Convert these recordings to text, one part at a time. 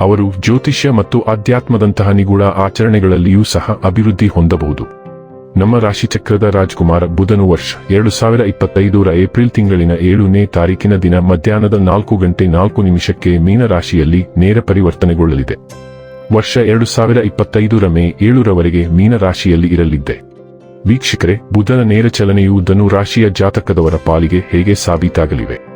ಅವರು ಜ್ಯೋತಿಷ್ಯ ಮತ್ತು ಆಧ್ಯಾತ್ಮದಂತಹ ನಿಗೂಢ ಆಚರಣೆಗಳಲ್ಲಿಯೂ ಸಹ ಅಭಿವೃದ್ಧಿ ಹೊಂದಬಹುದು. ನಮ್ಮ ರಾಶಿಚಕ್ರದ ರಾಜ್ಕುಮಾರ ಬುಧನು ವರ್ಷ ಎರಡು ಸಾವಿರ ಇಪ್ಪತ್ತೈದರ ಏಪ್ರಿಲ್ ತಿಂಗಳಿನ ಏಳನೇ ತಾರೀಕಿನ ದಿನ ಮಧ್ಯಾಹ್ನದ ನಾಲ್ಕು ಗಂಟೆ ನಾಲ್ಕು ನಿಮಿಷಕ್ಕೆ ಮೀನರಾಶಿಯಲ್ಲಿ ನೇರ ಪರಿವರ್ತನೆಗೊಳ್ಳಲಿದೆ. ವರ್ಷ ಎರಡು ಸಾವಿರ ಇಪ್ಪತ್ತೈದರ ಮೇ ಏಳರವರೆಗೆ ಮೀನರಾಶಿಯಲ್ಲಿ ಇರಲಿದ್ದೆ. ವೀಕ್ಷಕರೇ, ಬುಧನ ನೇರ ಚಲನೆಯು ಧನು ರಾಶಿಯ ಜಾತಕದವರ ಪಾಲಿಗೆ ಹೇಗೆ ಸಾಬೀತಾಗಲಿವೆ?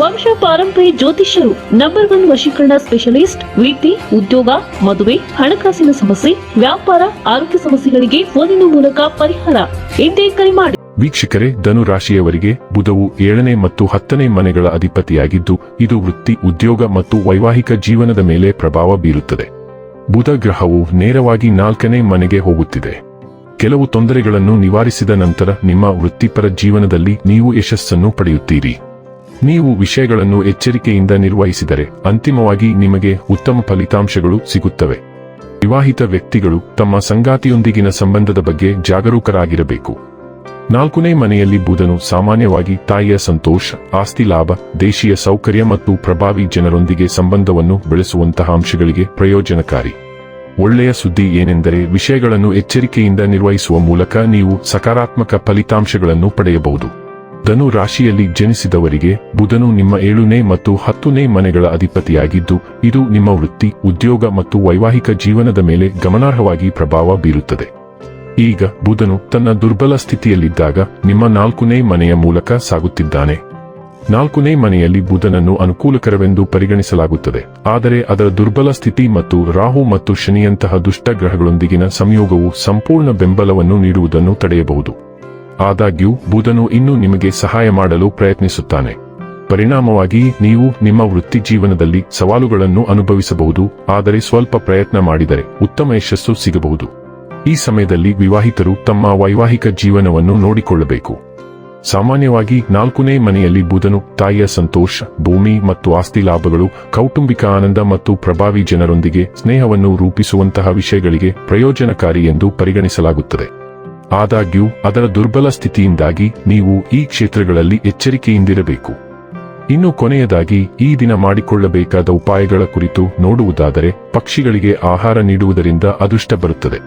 ವಂಶ ಪಾರಂಪರಿ ಜ್ಯೋತಿಷ್ಯರು ನಂಬರ್ ಒನ್ ವಶೀಕರಣ ಸ್ಪೆಷಲಿಸ್ಟ್ ವೃತ್ತಿ ಉದ್ಯೋಗ, ಮದುವೆ, ಹಣಕಾಸಿನ ಸಮಸ್ಯೆ, ವ್ಯಾಪಾರ, ಆರೋಗ್ಯ ಸಮಸ್ಯೆಗಳಿಗೆ ಫೋನಿನ ಮೂಲಕ ಪರಿಹಾರ ಎಂದೇ ಕರೆ ಮಾಡಿ. ವೀಕ್ಷಕರೇ ಧನು ರಾಶಿಯವರಿಗೆ ಬುಧವು ಏಳನೇ ಮತ್ತು ಹತ್ತನೇ ಮನೆಗಳ ಅಧಿಪತಿಯಾಗಿದ್ದು, ಇದು ವೃತ್ತಿ, ಉದ್ಯೋಗ ಮತ್ತು ವೈವಾಹಿಕ ಜೀವನದ ಮೇಲೆ ಪ್ರಭಾವ ಬೀರುತ್ತದೆ. ಬುಧ ಗ್ರಹವು ನೇರವಾಗಿ ನಾಲ್ಕನೇ ಮನೆಗೆ ಹೋಗುತ್ತಿದೆ. ಕೆಲವು ತೊಂದರೆಗಳನ್ನು ನಿವಾರಿಸಿದ ನಂತರ ನಿಮ್ಮ ವೃತ್ತಿಪರ ಜೀವನದಲ್ಲಿ ನೀವು ಯಶಸ್ಸನ್ನು ಪಡೆಯುತ್ತೀರಿ. ನೀವು ವಿಷಯಗಳನ್ನು ಎಚ್ಚರಿಕೆಯಿಂದ ನಿರ್ವಹಿಸಿದರೆ ಅಂತಿಮವಾಗಿ ನಿಮಗೆ ಉತ್ತಮ ಫಲಿತಾಂಶಗಳು ಸಿಗುತ್ತವೆ. ವಿವಾಹಿತ ವ್ಯಕ್ತಿಗಳು ತಮ್ಮ ಸಂಗಾತಿಯೊಂದಿಗಿನ ಸಂಬಂಧದ ಬಗ್ಗೆ ಜಾಗರೂಕರಾಗಿರಬೇಕು. ನಾಲ್ಕನೇ ಮನೆಯಲ್ಲಿ ಬುಧನು ಸಾಮಾನ್ಯವಾಗಿ ತಾಯಿಯ ಸಂತೋಷ, ಆಸ್ತಿ ಲಾಭ, ದೇಶೀಯ ಸೌಕರ್ಯ ಮತ್ತು ಪ್ರಭಾವಿ ಜನರೊಂದಿಗೆ ಸಂಬಂಧವನ್ನು ಬೆಳೆಸುವಂತಹ ಅಂಶಗಳಿಗೆ ಪ್ರಯೋಜನಕಾರಿ. ಒಳ್ಳೆಯ ಸುದ್ದಿ ಏನೆಂದರೆ ವಿಷಯಗಳನ್ನು ಎಚ್ಚರಿಕೆಯಿಂದ ನಿರ್ವಹಿಸುವ ಮೂಲಕ ನೀವು ಸಕಾರಾತ್ಮಕ ಫಲಿತಾಂಶಗಳನ್ನು ಪಡೆಯಬಹುದು. ಧನು ರಾಶಿಯಲ್ಲಿ ಜನಿಸಿದವರಿಗೆ ಬುಧನು ನಿಮ್ಮ ಏಳನೇ ಮತ್ತು ಹತ್ತನೇ ಮನೆಗಳ ಅಧಿಪತಿಯಾಗಿದ್ದು, ಇದು ನಿಮ್ಮ ವೃತ್ತಿ, ಉದ್ಯೋಗ ಮತ್ತು ವೈವಾಹಿಕ ಜೀವನದ ಮೇಲೆ ಗಮನಾರ್ಹವಾಗಿ ಪ್ರಭಾವ ಬೀರುತ್ತದೆ. ಈಗ ಬುಧನು ತನ್ನ ದುರ್ಬಲ ಸ್ಥಿತಿಯಲ್ಲಿದ್ದಾಗ ನಿಮ್ಮ ನಾಲ್ಕನೇ ಮನೆಯ ಮೂಲಕ ಸಾಗುತ್ತಿದ್ದಾನೆ. ನಾಲ್ಕನೇ ಮನೆಯಲ್ಲಿ ಬುಧನನ್ನು ಅನುಕೂಲಕರವೆಂದು ಪರಿಗಣಿಸಲಾಗುತ್ತದೆ. ಆದರೆ ಅದರ ದುರ್ಬಲ ಸ್ಥಿತಿ ಮತ್ತು ರಾಹು ಮತ್ತು ಶನಿಯಂತಹ ದುಷ್ಟ ಗ್ರಹಗಳೊಂದಿಗಿನ ಸಂಯೋಗವು ಸಂಪೂರ್ಣ ಬೆಂಬಲವನ್ನು ನೀಡುವುದನ್ನು ತಡೆಯಬಹುದು. ಆದಾಗ್ಯೂ, ಬುಧನು ಇನ್ನೂ ನಿಮಗೆ ಸಹಾಯ ಮಾಡಲು ಪ್ರಯತ್ನಿಸುತ್ತಾನೆ. ಪರಿಣಾಮವಾಗಿ, ನೀವು ನಿಮ್ಮ ವೃತ್ತಿ ಜೀವನದಲ್ಲಿ ಸವಾಲುಗಳನ್ನು ಅನುಭವಿಸಬಹುದು, ಆದರೆ ಸ್ವಲ್ಪ ಪ್ರಯತ್ನ ಮಾಡಿದರೆ ಉತ್ತಮ ಯಶಸ್ಸು ಸಿಗಬಹುದು. ಈ ಸಮಯದಲ್ಲಿ ವಿವಾಹಿತರು ತಮ್ಮ ವೈವಾಹಿಕ ಜೀವನವನ್ನು ನೋಡಿಕೊಳ್ಳಬೇಕು. ಸಾಮಾನ್ಯವಾಗಿ, ನಾಲ್ಕನೇ ಮನೆಯಲ್ಲಿ ಬುಧನು ತಾಯಿಯ ಸಂತೋಷ, ಭೂಮಿ ಮತ್ತು ಆಸ್ತಿ ಲಾಭಗಳು, ಕೌಟುಂಬಿಕ ಆನಂದ ಮತ್ತು ಪ್ರಭಾವಿ ಜನರೊಂದಿಗೆ ಸ್ನೇಹವನ್ನು ರೂಪಿಸುವಂತಹ ವಿಷಯಗಳಿಗೆ ಪ್ರಯೋಜನಕಾರಿ ಎಂದು ಪರಿಗಣಿಸಲಾಗುತ್ತದೆ. ಆದಾಗ್ಯೂ, ಅದರ ದುರ್ಬಲ ಸ್ಥಿತಿಯಿಂದಾಗಿ ನೀವು ಈ ಕ್ಷೇತ್ರಗಳಲ್ಲಿ ಎಚ್ಚರಿಕೆಯಿಂದಿರಬೇಕು. ಇನ್ನು ಕೊನೆಯದಾಗಿ, ಈ ದಿನ ಮಾಡಿಕೊಳ್ಳಬೇಕಾದ ಉಪಾಯಗಳ ಕುರಿತು ನೋಡುವುದಾದರೆ, ಪಕ್ಷಿಗಳಿಗೆ ಆಹಾರ ನೀಡುವುದರಿಂದ ಅದೃಷ್ಟ ಬರುತ್ತದೆ.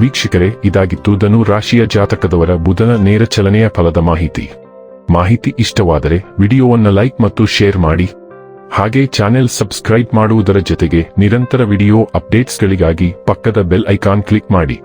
ವೀಕ್ಷಕರೇ, ಇದಾಗಿತ್ತು ಧನು ರಾಶಿಯ ಜಾತಕದವರ ಬುಧನ ನೇರ ಚಲನೆಯ ಫಲದ ಮಾಹಿತಿ. ಮಾಹಿತಿ ಇಷ್ಟವಾದರೆ, ವಿಡಿಯೋವನ್ನು ಲೈಕ್ ಮತ್ತು ಶೇರ್ ಮಾಡಿ. ಹಾಗೆ ಚಾನೆಲ್ ಸಬ್ಸ್ಕ್ರೈಬ್ ಮಾಡುವುದರ ಜೊತೆಗೆ ನಿರಂತರ ವಿಡಿಯೋ ಅಪ್ಡೇಟ್ಸ್ಗಳಿಗಾಗಿ ಪಕ್ಕದ ಬೆಲ್ ಐಕಾನ್ ಕ್ಲಿಕ್ ಮಾಡಿ.